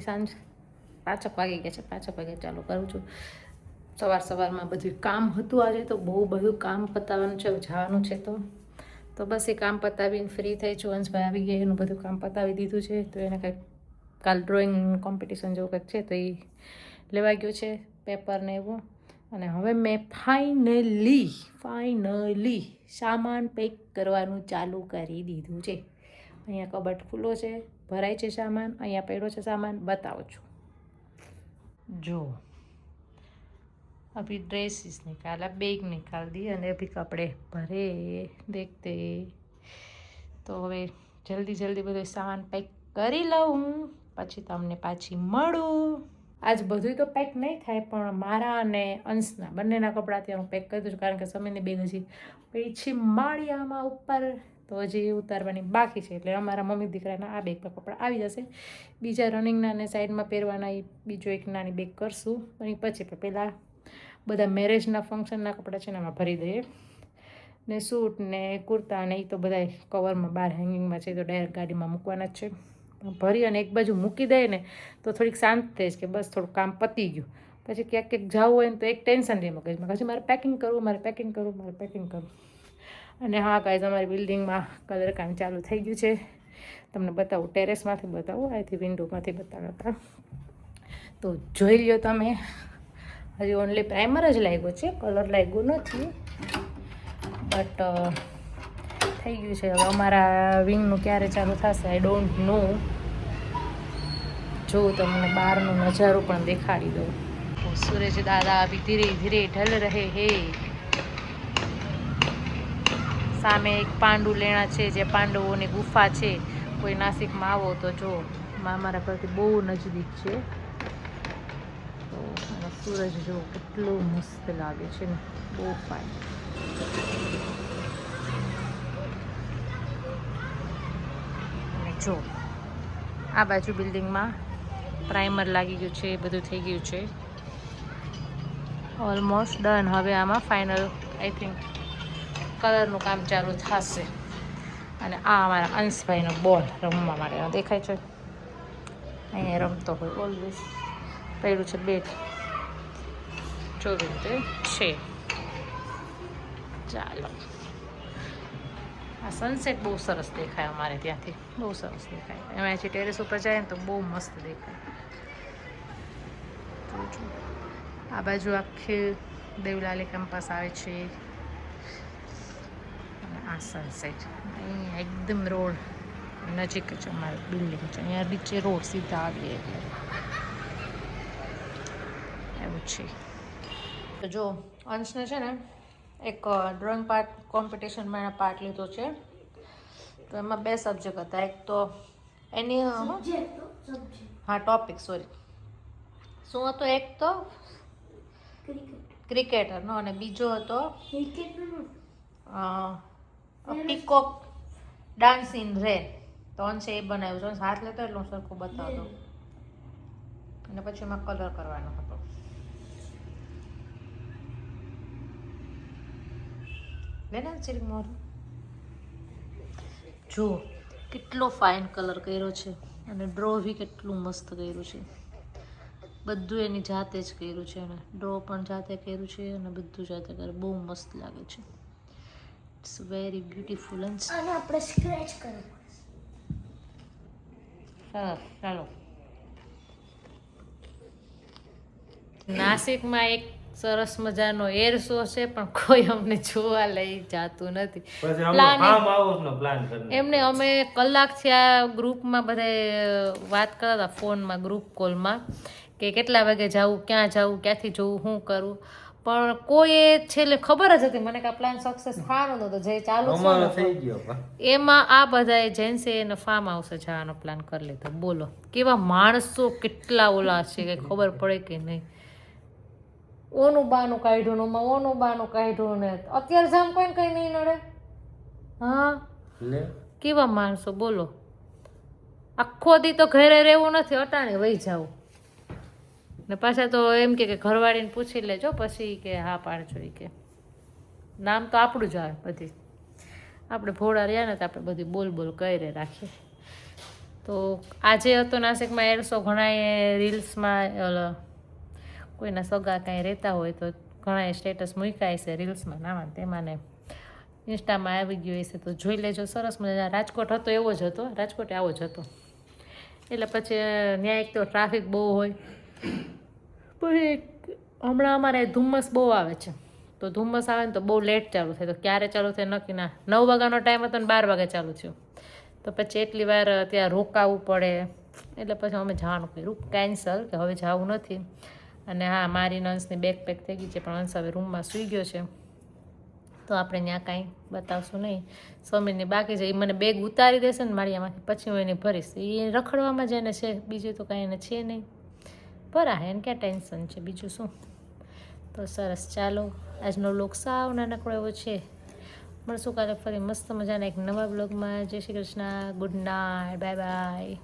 સાંજ પાંચક વાગી ગયા છે, પાંચક વાગે ચાલુ કરું છું. સવાર સવારમાં બધું કામ હતું આજે તો બહુ બધું કામ પતાવવાનું છે જવાનું છે તો. તો બસ એ કામ પતાવીને ફ્રી થઈ છું, અંશભાઈ આવી ગયા, એનું બધું કામ પતાવી દીધું છે. તો એને કંઈક કાલ ડ્રોઈંગ કોમ્પિટિશન જેવું કંઈક છે, તો એ લેવા ગયો છે પેપર ને એવું. અને હવે મેં ફાઇનલી ફાઇનલી સામાન પેક કરવાનું ચાલુ કરી દીધું છે. અહીંયા કબટ ખુલ્લો છે. ભરાય છે સામાન અહીંયા પડ્યો છે સામાન બતાવું છું જો अभी ड्रेसेस निकाला बैग निकाल दी અને અભી કપડે ભરે દેખતે તો હવે જલ્દી જલ્દી બધો સામાન પેક કરી લઉં પછી તમને પાછી મળું આજ બધું તો પેક નહીં થાય પણ મારા અને અંશના બંનેના કપડાં ત્યાં હું પેક કરી દઉં છું કારણ કે સમયની બેગ હજી પછી માળિયામાં ઉપર તો હજી ઉતારવાની બાકી છે. એટલે અમારા મમ્મી દીકરાના આ બેગ પર કપડાં આવી જશે. બીજા રનિંગના અને સાઈડમાં પહેરવાના એ બીજો એક નાની બેગ કરશું. અને પછી પણ પહેલાં બધા મેરેજના ફંક્શનના કપડાં છે ને એમાં ભરી દઈએ. ને સૂટ ને કુર્તા ને એ તો બધા કવરમાં બહાર હેંગિંગમાં છે તો ડાયરેક્ટ ગાડીમાં મૂકવાના જ છે. ભરી અને એક બાજુ મૂકી દે ને તો થોડીક શાંત થઈ જ કે બસ થોડું કામ પતી ગયું. પછી ક્યાંક ક્યાંક જવું હોય ને તો એક ટેન્શન રહે મગજમાં પછી મારે પેકિંગ કરવું, મારે પેકિંગ કરવું, મારે પેકિંગ કરવું. અને હા ગાઈઝ અમારી બિલ્ડિંગમાં કલર કામ ચાલુ થઈ ગયું છે. તમને બતાવું ટેરેસમાંથી બતાવું, અહીંથી વિન્ડોમાંથી બતાવતા તો જોઈ લ્યો તમે, હજી ઓનલી પ્રાઇમર જ લાગ્યો છે કલર લાગ્યો નથી. બટ થઈ ગયું છે. હવે અમારા વિંગનું ક્યારે ચાલુ થશે આઈ ડોન્ટ નો જો તમને બહારનો નજારો પણ દેખાડી દઉં. સૂરજ દાદા અભી ધીરે ધીરે ઢલ રહે હે. સામે એક પાંડુ લેણા છે, જે પાંડવોની ગુફા છે. કોઈ નાસિકમાં આવો તો જો મારા ઘરથી બહુ નજદીક છે. તો સૂરજ જો કેટલો મસ્ત લાગે છે ને, બહુ ફાઇન જો, આ બાજુ બિલ્ડિંગમાં પ્રાઇમર લાગી ગયું છે બધું થઈ ગયું છે. ઓલમોસ્ટ ડન હવે આમાં ફાઇનલ આઈ થિંક કલરનું કામ ચાલુ થશે. અને આ અમારા અંશભાઈનો બોલ રમવા માટે. દેખાય છે? અહીંયા રમતો હોય. ઓલવેઝ પડ્યું છે બેટ. ચોવી રીતે છે. ચાલો. આ સનસેટ બહુ સરસ દેખાય અમારે ત્યાંથી. બહુ સરસ દેખાય. એમાં જે ટેરેસ ઉપર જાય ને તો બહુ મસ્ત દેખાય. આ બાજુ આખી દેવલાલી કેમ્પસ આવે છે. આ સનસેટ અહીંયા એકદમ રોડ નજીક જ અમારે બિલ્ડિંગ છે. અહીંયા નીચે રોડ સીધા આવીએ એટલે. એવું છે. તો જો અંશને છે ને એક ડ્રોઈંગ પાર્ટ કોમ્પિટિશનમાં એણે પાર્ટ લીધો છે. તો એમાં બે સબ્જેક્ટ હતા. એક તો એની હા ટોપિક સોરી શું હતો? એક તો ક્રિકેટરનો અને બીજો હતો પીકોક ડાન્સ ઇન રેન તો અંશે એ બનાવ્યું છે. હાથ લેતો એટલે હું સરખું બતાવતો. અને પછી એમાં કલર કરવાનો હતો. લે ને ચીરી મોર. જો, કેટલો ફાઇન કલર કર્યો છે. અને ડ્રો બી કેટલું મસ્ત કર્યું છે. બધું એની જાતે જ કર્યું છે. એણે ડ્રો પણ જાતે કર્યું છે અને બધું જાતે કર્યું બહુ મસ્ત લાગે છે. ઇટ્સ વેરી બ્યુટીફુલ એન્ડ અને આપણે સ્ક્રેચ કરવું સરસ ચાલો. નાસિકમાં એક સરસ મજાનો એર શો છે પણ કોઈ અમને જોવા લઈ જાતું નથી. પ્લાન એમને અમે કલાકથી આ ગ્રુપમાં બધે વાત કરતા હતા ફોનમાં ગ્રુપ કોલમાં કે કેટલા વાગે જવું ક્યાં જવું ક્યાંથી જવું શું કરવું પણ કોઈ છેલ્લે ખબર જ હતી. મને કે આ પ્લાન સક્સેસ થવાનો નતો જે ચાલુ છે થઈ ગયો એમાં આ બધાએ જેન્સે એને ફાર્મ હાઉસે જવાનો પ્લાન કરી લીધો. બોલો કેવા માણસો કેટલા ઓલા છે કે ખબર પડે કે નહીં? ઓનું બાનું કાઢ્યું ને ઓનું બાનું કાઢ્યું ને અત્યારે જામ કોઈ કઈ નહીં નડે. હા? કેવા માણસો? બોલો. આખો દી તો ઘરે રહેવું નથી અટાણે વહી જાવું ને પાછા તો એમ કે ઘરવાળીને પૂછી લેજો, પછી કે હા પાડજો એ કે. નામ તો આપણું જ આવે બધી. આપણે ભોળા રહ્યા ને તો આપણે બધી બોલ બોલ કરી રાખીએ. તો આજે હતો નાસિકમાં એરસો ઘણાએ રીલ્સમાં કોઈના સગા કાંઈ રહેતા હોય તો ઘણાએ સ્ટેટસ મૂક્યા છે રીલ્સમાં નામાં તેમાં ને ઇન્સ્ટામાં આવી ગયો હશે તો જોઈ લેજો. સરસ મજા રાજકોટ હતો એવો જ હતો, રાજકોટ આવો જ હતો. એટલે પછી ત્યાં તો ટ્રાફિક બહુ હોય. હમણાં અમારે ધુમ્મસ બહુ આવે છે. તો ધુમ્મસ આવે ને તો બહુ લેટ ચાલુ થાય. તો ક્યારે ચાલુ થાય નક્કી ના. નવ વાગ્યાનો ટાઈમ હતો ને બાર વાગે ચાલુ થયું. તો પછી એટલી વાર ત્યાં રોકાવું પડે. એટલે પછી અમે જવાનું કર્યું. કેન્સલ કે હવે જવું નથી. અને હા, મારી નંસની બેકપેક થઈ ગઈ છે, પણ અંશ હવે રૂમમાં સૂઈ ગયો છે. તો આપણે ત્યાં કાંઈ બતાવશું નહીં. સમીરની બાકી છે. એ મને બેગ ઉતારી દેશે ને મારી આમાંથી. પછી હું એને ભરીશ. એ રખડવામાં જ એને છે. બીજું તો કાંઈ એને છે નહીં. ભરા એને ક્યાં ટેન્શન છે. બીજું શું? તો સરસ. ચાલો, આજનો લોક સાવ નાનકડો એવો છે. મળશું કાલે ફરી. મસ્ત મજાના એક નવા બ્લોગમાં. જય Shri Krishna. Good night. Bye bye.